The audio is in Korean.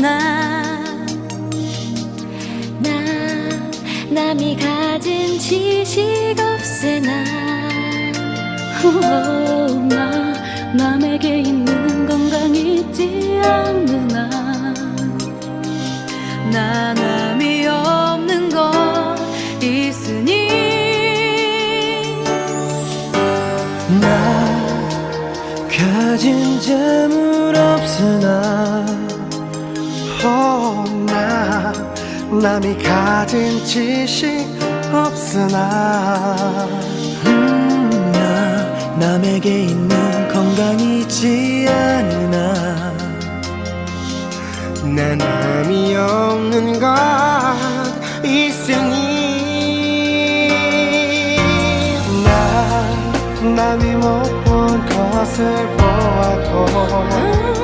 나, 나, 남이 가진 지식 없애나. 오, 나, 남에게 있는 건강 있지 않으나. 나, 남이 없는 건 있으니. 나, 가진 잠은 남이 가진 지식 없으나. 음, 나 남에게 있는 건강이 있지 않으나. 나 남이 없는 것 있으니. 나 남이 못 본 것을 남이